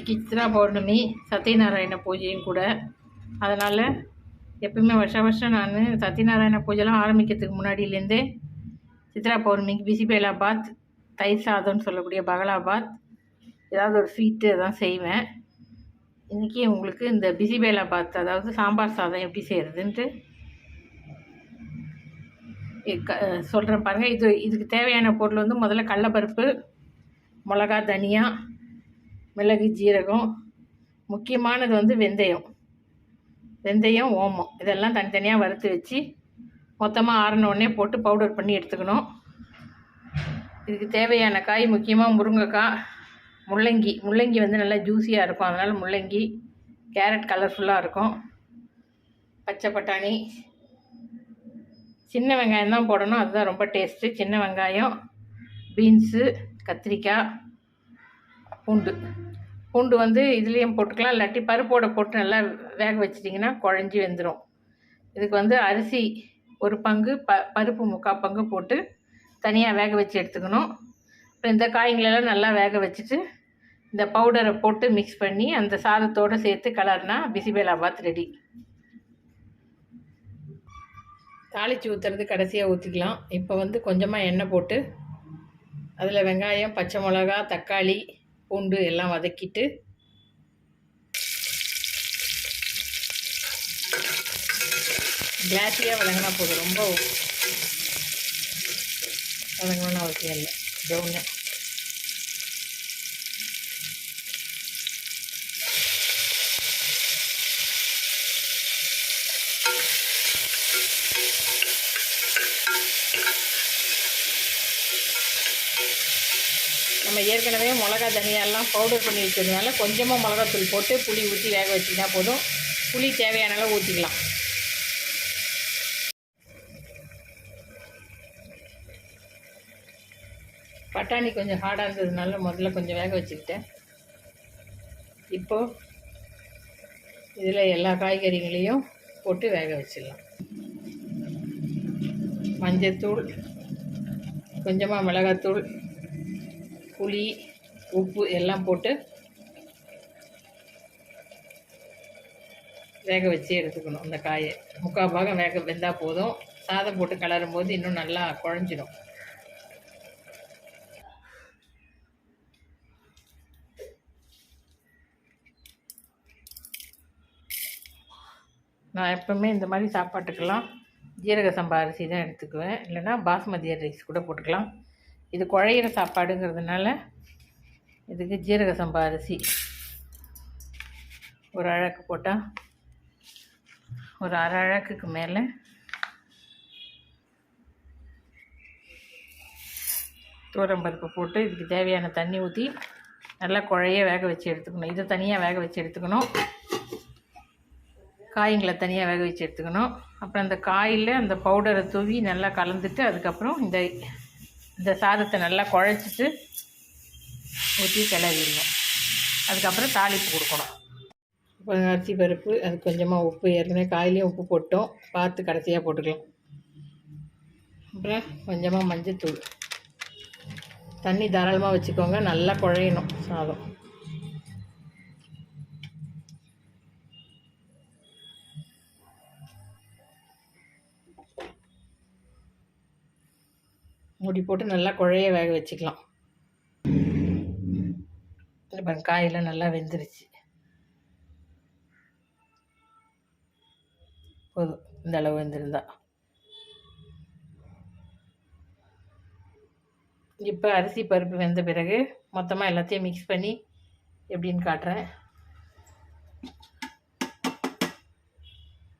இன்றைக்கி சித்ரா பௌர்ணமி சத்யநாராயண பூஜையும் கூட. அதனால் எப்பவுமே வருஷம் வருஷம் நான் சத்யநாராயண பூஜைலாம் ஆரம்பிக்கிறதுக்கு முன்னாடியிலேருந்தே சித்ரா பௌர்ணமிக்கு பிசிபேலாபாத் தயிர் சாதம்னு சொல்லக்கூடிய பகலாபாத் ஏதாவது ஒரு ஸ்வீட்டு அதான் செய்வேன். இன்றைக்கி உங்களுக்கு இந்த பிசிபேலாபாத் அதாவது சாம்பார் சாதம் எப்படி செய்கிறதுன்ட்டு சொல்கிறேன் பாருங்கள் இது இதுக்கு தேவையான பொருள் வந்து முதல்ல கடலப்பருப்பு மிளகா தனியா மிளகு ஜீரகம் முக்கியமானது வந்து வெந்தயம். வெந்தயம் ஓமம். இதெல்லாம் தனித்தனியாக வறுத்து வச்சு மொத்தமாக ஆறினோடனே போட்டு பவுடர் பண்ணி எடுத்துக்கணும். இதுக்கு தேவையான காய் முக்கியமாக முருங்கைக்காய் முள்ளங்கி. முள்ளங்கி வந்து நல்லா ஜூஸியாக இருக்கும். அதனால் முள்ளங்கி கேரட் கலர்ஃபுல்லாக இருக்கும். பச்சை பட்டாணி. சின்ன வெங்காயம் தான் போடணும். அதுதான் ரொம்ப டேஸ்ட்டு சின்ன வெங்காயம் பீன்ஸு கத்திரிக்காய் பூண்டு. பூண்டு வந்து இதுலேயும் போட்டுக்கலாம். இல்லாட்டி பருப்போட போட்டு நல்லா வேக வச்சிட்டிங்கன்னா குழஞ்சி வெந்துடும் இதுக்கு வந்து அரிசி ஒரு பங்கு ப பருப்பு முக்கால் பங்கு போட்டு தனியாக வேக வச்சு எடுத்துக்கணும். அப்புறம் இந்த காய்களெல்லாம் நல்லா வேக வச்சுட்டு இந்த பவுடரை போட்டு மிக்ஸ் பண்ணி அந்த சாதத்தோடு சேர்த்து கலர்னா பிசிபேலாபாத் ரெடி தாளித்து ஊற்றுறது கடைசியாக ஊற்றிக்கலாம் இப்போ வந்து கொஞ்சமாக எண்ணெய் போட்டு அதில் வெங்காயம் பச்சை மிளகா தக்காளி பூண்டு எல்லாம் வதக்கிட்டு கிளாஸியாக வதங்கினா போதும். ரொம்ப வதங்கணும்னு அவசியம் இல்லை. ப்ரௌனு. நம்ம ஏற்கனவே மிளகா தனியாலாம் பவுடர் பண்ணி வச்சதுனால கொஞ்சமாக மிளகாத்தூள் போட்டு புளி ஊற்றி வேக வச்சிங்கன்னா போதும். புளி தேவையான அளவு ஊற்றிக்கலாம் பட்டாணி கொஞ்சம் ஹார்டாக இருந்ததுனால முதல்ல கொஞ்சம் வேக வச்சுக்கிட்டேன். இப்போது இதில் எல்லா காய்கறிகளையும் போட்டு வேக வச்சிடலாம். மஞ்சத்தூள் கொஞ்சமாக மிளகாத்தூள் புளி உப்பு எல்லாம் போட்டு வேக வச்சு எடுத்துக்கணும் அந்த காயை. முக்கால் பாகம் வேக வெந்தால் போதும். சாதம் போட்டு கலரும் போது இன்னும் நல்லா குழஞ்சிடும். நான் எப்பவுமே இந்த மாதிரி சாப்பாட்டுக்கெல்லாம் ஜீரக சம்பா அரிசி தான் எடுத்துக்குவேன். இல்லைன்னா பாஸ்மதி ரைஸ் கூட போட்டுக்கலாம். இது குழையிற சாப்பாடுங்கிறதுனால இதுக்கு ஜீரக சம்பா அரிசி ஒரு அழகு போட்டால் ஒரு அரை அழகுக்கு மேலே பருப்பு போட்டு இதுக்கு தேவையான தண்ணி ஊற்றி நல்லா குழைய வேக வச்சு எடுத்துக்கணும். இதை தனியாக வேக வச்சு எடுத்துக்கணும். காய்களை தனியாக வேக வச்சு எடுத்துக்கணும். அப்புறம் அந்த காயில் அந்த பவுடரை தூவி நல்லா கலந்துட்டு அதுக்கப்புறம் இந்த இந்த சாதத்தை நல்லா குழைச்சிட்டு ஊற்றி கிளறிடணும். அதுக்கப்புறம் தாளிப்பு கொடுக்கணும். இப்போ அரிசி பருப்பு அது கொஞ்சமாக உப்பு ஏற்கனவே காயிலையும் உப்பு போட்டோம். பார்த்து கடைசியாக போட்டுக்கலாம். அப்புறம் கொஞ்சமாக மஞ்சள் தூள் தண்ணி தாராளமாக வச்சுக்கோங்க நல்லா குழையணும் சாதம். மூடி போட்டு நல்லா குழைய வேக வச்சுக்கலாம். இப்போ காயெல்லாம் நல்லா வெந்துருச்சு. போதும் இந்த அளவு வெந்திருந்தா. இப்போ அரிசி பருப்பு வெந்த பிறகு மொத்தமாக எல்லாத்தையும் மிக்ஸ் பண்ணி எப்படின்னு காட்டுறேன்.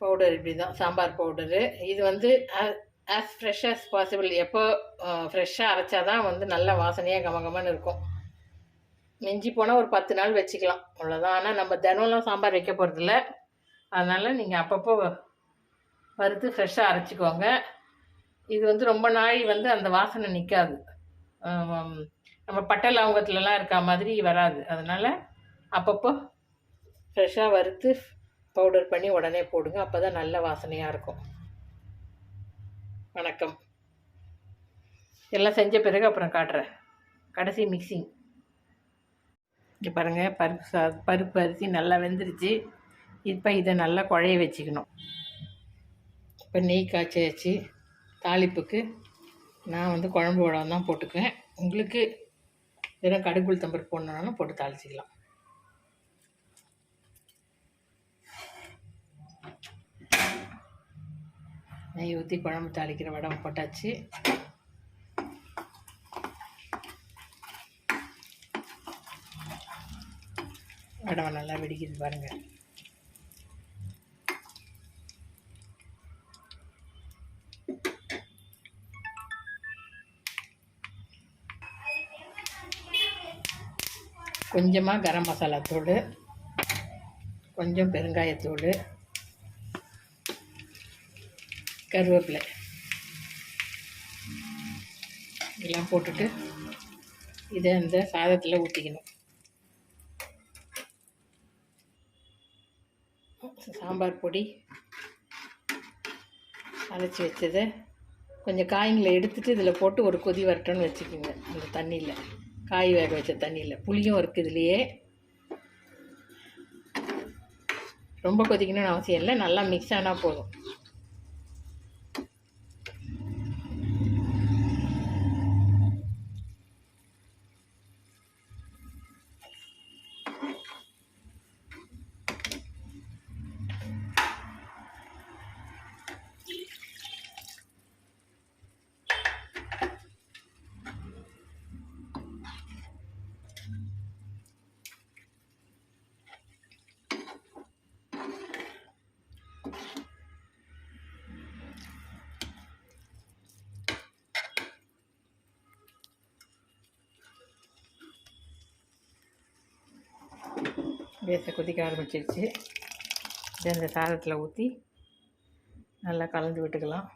பவுடர் இப்படி தான் சாம்பார் பவுடரு இது வந்து ஆஸ் ஃப்ரெஷ் ஆஸ் பாசிபிள் எப்போ ஃப்ரெஷ்ஷாக அரைச்சா தான் வந்து நல்ல வாசனையாக கமகமன்னு இருக்கும். மிஞ்சி போனால் ஒரு பத்து நாள் வச்சுக்கலாம். அவ்வளோதான் ஆனால் நம்ம தினம்லாம் சாம்பார் வைக்க போகிறதில்ல அதனால் நீங்கள் அப்பப்போ வறுத்து ஃப்ரெஷ்ஷாக அரைச்சிக்கோங்க. இது வந்து ரொம்ப நாள் வந்து அந்த வாசனை நிற்காது நம்ம பட்டை லவங்கத்துலலாம் இருக்கா மாதிரி வராது. அதனால் அப்பப்போ ஃப்ரெஷ்ஷாக வறுத்து பவுடர் பண்ணி உடனே போடுங்க. அப்போ தான் நல்ல வாசனையாக இருக்கும். வணக்கம். எல்லாம் செஞ்ச பிறகு அப்புறம் காட்டுறேன். கடைசி மிக்சிங் இங்கே பாருங்கள் பருப்பு சா பருப்பு அரிசி நல்லா வெந்துருச்சு. இப்போ இதை நல்லா குழைய வச்சுக்கணும். இப்போ நெய் காய்ச்சி தாளிப்புக்கு நான் வந்து குழம்பு உடம்பு தான் போட்டுக்குவேன். உங்களுக்கு வெறும் கடுகுள் உளுத்தம்பருப்பு போடணுன்னாலும் போட்டு தாளிச்சிக்கலாம். நெய் ஊற்றி குழம்பு தாளிக்கிற வடம் போட்டாச்சு. வடம் நல்லா வெடிக்குது பாருங்கள் கொஞ்சமாக கரம் மசாலா தூள் கொஞ்சம் பெருங்காயத்தூள் கருவேப்பிலை. இதெல்லாம் போட்டுட்டு இதை அந்த சாதத்தில் ஊற்றிக்கணும் சாம்பார் பொடி அரைச்சி வச்சதை கொஞ்சம் காய்களை எடுத்துட்டு இதில் போட்டு ஒரு கொதி வரட்டோன்னு வச்சுக்கோங்க அந்த தண்ணியில். காய் வேக வச்ச தண்ணியில். புளியும் இருக்குது இதுலேயே. ரொம்ப கொதிக்கணும்னு அவசியம் இல்லை நல்லா மிக்ஸ் ஆனால் போதும். பேச கொதிக்க ஆரம்பிச்சிருச்சு. இதை இந்த சாதத்தில் ஊற்றி நல்லா கலந்து விட்டுக்கலாம்.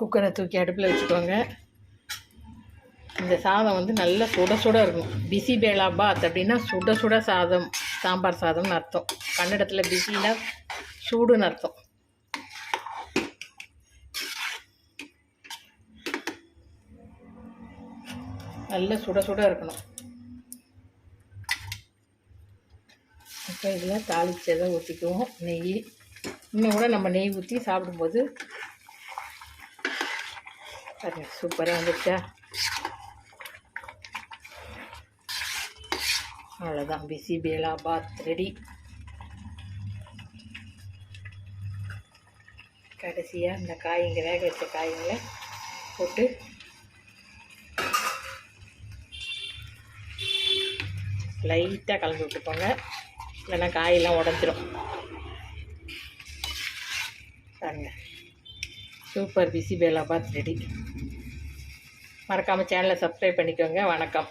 குக்கரை தூக்கி அடுப்பில் வச்சுக்கோங்க. இந்த சாதம் வந்து நல்லா சுட சுட இருக்கும் பிசி பேலா பாத் அப்படின்னா சுட சுட சாதம் சாம்பார் சாதம்னு அர்த்தம். கன்னடத்தில் பிசின்னா சூடுன்னு அர்த்தம். நல்ல சுட சுட இருக்கணும். இப்போ இதில் தாளிச்சதை ஊற்றிக்குவோம் நெய். இன்னும் கூட நம்ம நெய் ஊற்றி சாப்பிடும்போது பாருங்க சூப்பராக வந்துருச்சா? அவ்வளோதான் பிசி பேலா பாத் ரெடி கடைசியாக இந்த காய்ங்க வேக வச்ச காய்களை போட்டு லைட்டாக கலந்து விட்டுக்கோங்க. இல்லைன்னா காயெல்லாம் உடஞ்சிரும். பாருங்க. சூப்பர் பிசி பேலா பாத் ரெடி மறக்காமல் சேனலை சப்ஸ்கிரைப் பண்ணிக்கோங்க. வணக்கம்.